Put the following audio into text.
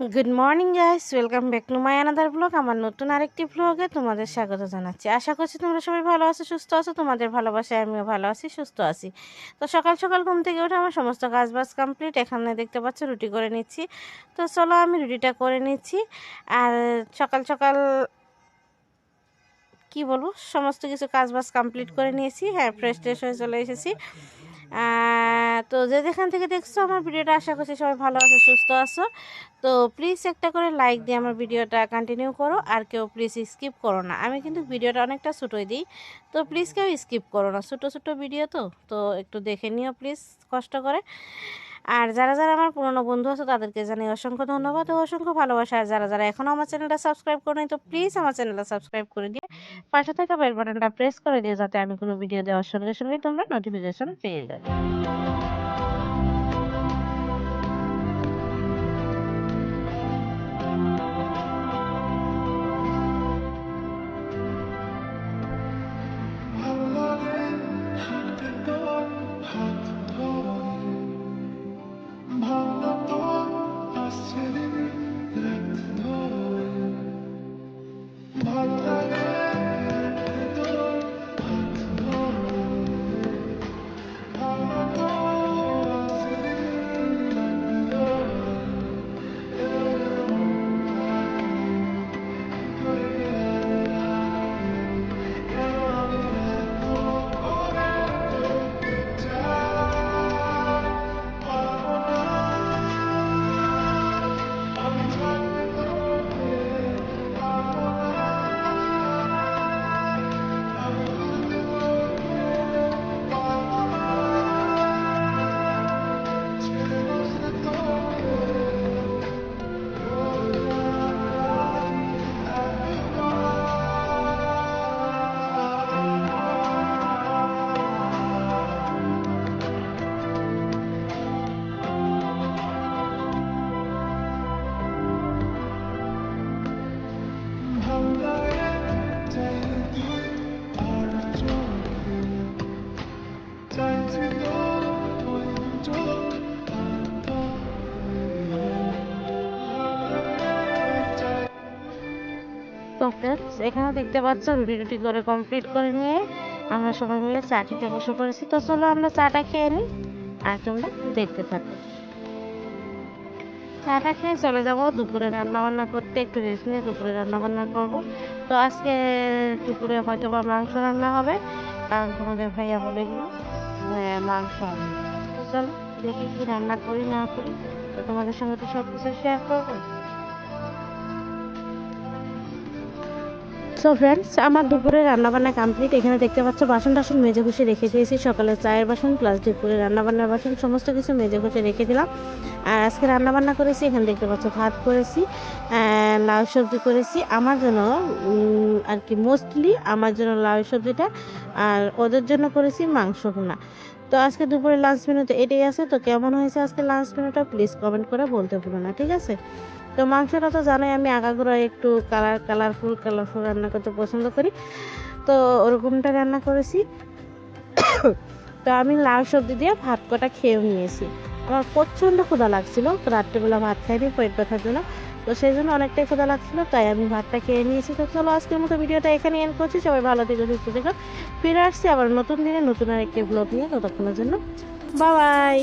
Good morning guys welcome back to my another blog আমার নতুন আরেকটি ব্লগে তোমাদের স্বাগত জানাচ্ছি। আশা করছি তোমরা সবাই ভালো আছো, সুস্থ আছো। তোমাদের ভালোবাসায় আমিও ভালো আছি, সুস্থ আছি। তো সকাল সকাল ঘুম থেকে উঠে আমার সমস্ত কাজ বাজ কমপ্লিট এখানে দেখতে পাচ্ছ, রুটি করে নিচ্ছি। তো চলো আমি রুটিটা করে নিচ্ছি। আর সকাল সকাল কি বলব, সমস্ত কিছু কাজ বাজ কমপ্লিট করে নিয়েছি। হ্যাঁ ফ্রেশ ট্রেশ হয়ে চলে এসেছি। তো যে যেখান থেকে দেখছ আমার ভিডিওটা, আশা করছি সবাই ভালো আছো, সুস্থ আছো। তো প্লিজ একটা করে লাইক দিয়ে আমার ভিডিওটা কন্টিনিউ করো, আর কেউ প্লিজ স্কিপ করো না। আমি কিন্তু ভিডিওটা অনেকটা ছোটোই দিই, তো প্লিজ কেউ স্কিপ করো না। ছোটো ছোটো ভিডিও তো তো একটু দেখে নিও প্লিজ কষ্ট করে। আর যারা যারা আমার পুরনো বন্ধু আছে, তাদেরকে জানি অসংখ্য ধন্যবাদ ও অসংখ্য ভালোবাসা। আর যারা যারা এখনও আমার চ্যানেলটা সাবস্ক্রাইব করে তো প্লিজ আমার চ্যানেলটা সাবস্ক্রাইব করে দিয়ে পাশে থাকা বেল বাটনটা প্রেস করে দিয়ে যাতে আমি কোনো ভিডিও দেওয়ার সঙ্গে সঙ্গে তোমরা নোটিফিকেশন পেয়ে যাবে ফ্রেন্ডস এখানে দেখতে পাচ্ছ রুটি করে কমপ্লিট করে নিয়ে আমরা সবাই মিলে চা খেতে বসে পড়েছি তো চলো আমরা চাটা খেয়ে নিই আর তোমরা দেখতে থাকো। চাটা খেয়ে চলে যাব, দুপুরে রান্নাবান্না করতে, একটু রেস্ট নিয়ে দুপুরে রান্নাবান্না করব। তো আজকে দুপুরে হয়তো বা মাংস রান্না হবে, কারণ তোমাদের ভাইয়া বলে মাংস হবে। চলো দেখি কি রান্না করি, না করি। তো তোমাদের সঙ্গে তো সব কিছু শেয়ার করব। সো ফ্রেন্ডস, আমার দুপুরে রান্নাবান্না কমপ্লিট এখানে দেখতে পাচ্ছ বাসন টাসন মেজে ঘুষে রেখে দিয়েছি। সকালে চায়ের বাসন প্লাস দুপুরে রান্নাবান্নার বাসন, সমস্ত কিছু মেজে ঘুষে রেখে দিলাম। আর আজকে রান্নাবান্না করেছি, এখানে দেখতে পাচ্ছ ভাত করেছি। লাউ সবজি করেছি। আমার জন্য আর কি মোস্টলি আমার জন্য লাউ সবজিটা, আর ওদের জন্য করেছি মাংস ভুনা। তো আজকে দুপুরে লাঞ্চ মেনুতে এটাই আছে। তো কেমন হয়েছে আজকে লাঞ্চ মেনুটা প্লিজ কমেন্ট করে বলতে ভুলো না, ঠিক আছে? তো মাংসটা তো জানোই আমি আগাগোড়া একটু কালার কালারফুল কালারফুল রান্না করতে পছন্দ করি। তো ওরকমটা রান্না করেছি। তো আমি লাউ সবজি দিয়ে ভাত কটা খেয়েও নিয়েছি। আমার প্রচণ্ড ক্ষুধা লাগছিল। রাত্রেবেলা ভাত খাইনি, পেট ব্যথার জন্য। তো সেই জন্য অনেকটাই ক্ষুধা লাগছিল, তাই আমি ভাতটা খেয়ে নিয়েছি। তো চলো, আজকের মতো ভিডিওটা এখানে এন্ড করছি। সবাই ভালো থেকে, সুস্থ থেকো। ফিরে আসছি আবার নতুন দিনে নতুন আরেকটি ব্লগ নিয়ে ততক্ষণের জন্য। বাই